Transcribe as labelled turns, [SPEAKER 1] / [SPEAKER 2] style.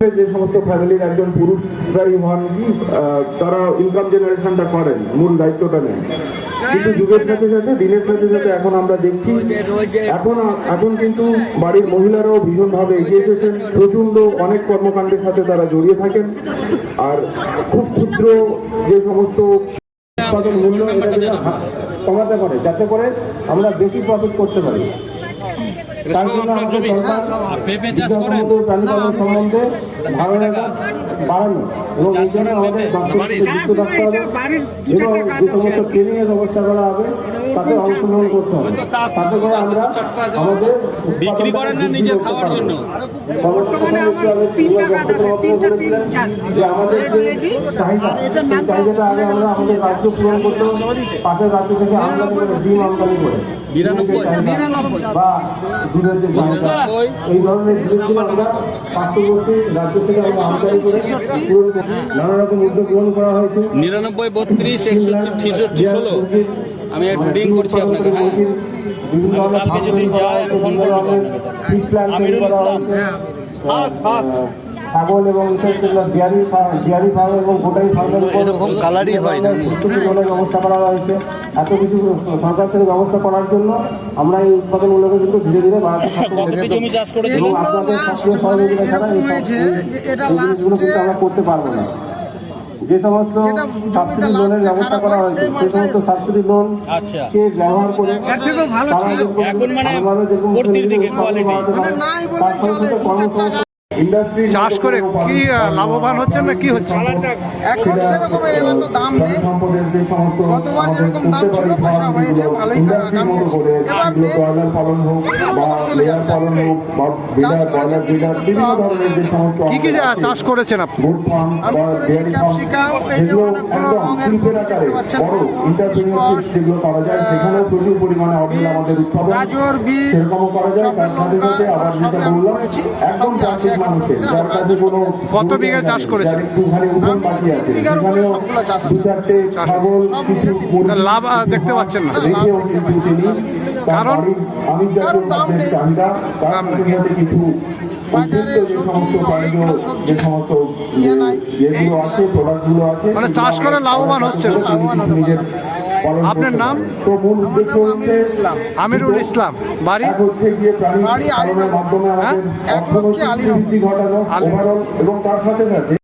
[SPEAKER 1] যে সমস্ত ফ্যামিলির একজন পুরুষরাই হন তারা ইনকাম জেনারেশনটা করেন, মূল দায়িত্বটা নেন। কিন্তু যুগের সাথে সাথে, দিনের সাথে সাথে এখন আমরা দেখছি, এখন এখন কিন্তু বাড়ির মহিলারাও ভীষণভাবে এগিয়ে এসেছেন। প্রচণ্ড অনেক কর্মকাণ্ডের সাথে তারা জড়িয়ে থাকেন। আর খুব ক্ষুদ্র যে সমস্ত উৎপাদন মূল্য এটা কমাতে পারে, যাতে করে আমরা বেশি প্রফিট করতে পারি। তার জন্য আমাদের সরকার
[SPEAKER 2] পেঁপে চাষ করেন।
[SPEAKER 1] সম্বন্ধে ধারণাটা বাড়ানো। এবং এই জন্য আমাদের যুক্ত হবে এবং যে সমস্ত ট্রেনিং এর ব্যবস্থা করা হবে তাতে অংশগ্রহণ করতে হবে। তাতে করে আমরা আমাদের
[SPEAKER 2] বিক্রি করেন না নিজের খাওয়ার জন্য?
[SPEAKER 1] যে আমাদের যে চাহিদা সেই চাহিদাটা আগে আমরা আমাদের রাজ্য পূরণ করতে হবে। পাশের রাজ্য থেকে আমদানি করে ডিম আমদানি করে
[SPEAKER 2] বিরানব্বই।
[SPEAKER 1] বিরানব্বই বা দুধের যে চাহিদা এই ধরনের জিনিসগুলো আমরা পার্শ্ববর্তী রাজ্য থেকে আমরা আমদানি করে পূরণ নানা রকম উদ্যোগ গ্রহণ করা হয়েছে।
[SPEAKER 2] নিরানব্বই বত্রিশ একষট্টি ছেষট্টি ষোলো। আমি একটু রিং করছি আপনাকে হ্যাঁ আমি কালকে যদি যাই, আমি ফোন করব আপনাকে। আমিরুল।
[SPEAKER 1] হয়েছে। ছাগল এবং ডিয়ারি ফার্ম ডিয়ারি ফার্ম এবং ফার্মের
[SPEAKER 3] এরকম কালারই হয় না।
[SPEAKER 1] ব্যবস্থা করা হয়েছে এত কিছু সরকার থেকে ব্যবস্থা করার জন্য আমরা এই উৎপাদনগুলোকে কিন্তু ধীরে ধীরে বাড়াতে আপনাদের সক্রিয় সহযোগিতা ছাড়া এই জিনিসগুলো কিন্তু আমরা করতে পারব না যে সমস্ত সাবসিডি লোনের ব্যবস্থা করা হয়েছে
[SPEAKER 4] সেই
[SPEAKER 1] সমস্ত সাবসিডি লোন
[SPEAKER 2] আচ্ছা।
[SPEAKER 1] কে ব্যবহার করে যেরকম
[SPEAKER 2] এখন মানে
[SPEAKER 1] যেরকম
[SPEAKER 4] মানে
[SPEAKER 1] কর্মসংস্থান,
[SPEAKER 3] চাষ করে কি লাভবান হচ্ছে না কি হচ্ছে
[SPEAKER 4] এখন সেরকম এবার তো দাম নেই গতবার যেরকম দাম ছিল, পয়সা হয়েছে, ভালোই কামিয়েছে। এবার নেই।
[SPEAKER 1] ব্রয়লার পালন হোক বা
[SPEAKER 4] রকম চলে যাচ্ছে
[SPEAKER 1] পালন হোক বা
[SPEAKER 4] চাষ করেছে, বিক্রি করতে হবে।
[SPEAKER 3] কি কি চাষ করেছেন আপনি
[SPEAKER 4] আমি করেছি ক্যাপসিকাম, এই যে অনেকগুলো রঙের কপি দেখতে পাচ্ছেন,
[SPEAKER 1] বড়
[SPEAKER 4] বেগুন,
[SPEAKER 1] entrepreneurship
[SPEAKER 4] স্কোয়াশ,
[SPEAKER 1] যেগুলো করা যায় সেখানেও প্রচুর পরিমাণে অর্জন আমাদের উৎপাদন
[SPEAKER 4] গাজর
[SPEAKER 1] সাথে
[SPEAKER 4] লঙ্কা সবই আমি করেছি সবই আছে
[SPEAKER 1] মানুষের যার কাছে কোনো
[SPEAKER 3] কত বিঘা চাষ করেছেন?
[SPEAKER 4] বিঘার উপরে সবগুলো চাষ আছে।
[SPEAKER 1] ছাগল।
[SPEAKER 3] লাভ, দেখতে পাচ্ছেন না। কারণ?
[SPEAKER 1] বাড়ির আমিষ জাতীয়
[SPEAKER 4] কারণ দাম নেই।
[SPEAKER 3] দাম
[SPEAKER 1] সাথে
[SPEAKER 3] নেই।
[SPEAKER 1] সাথে কিছু
[SPEAKER 4] বাজারে সবজি, অনেকগুলো সবজি ইয়ে নাই।
[SPEAKER 3] মানে চাষ করে লাভবান হচ্ছে।
[SPEAKER 4] লাভবান হতে
[SPEAKER 1] নিজের পালন
[SPEAKER 3] আপনার নাম?
[SPEAKER 4] আমিরুল ইসলাম
[SPEAKER 3] আমিরুল ইসলাম বাড়ি
[SPEAKER 4] বাড়ি আলীনগর।
[SPEAKER 3] হ্যাঁ?
[SPEAKER 4] এক
[SPEAKER 1] অর্থনৈতিক
[SPEAKER 4] আলীনগর।
[SPEAKER 1] এবং তার সাথে সাথে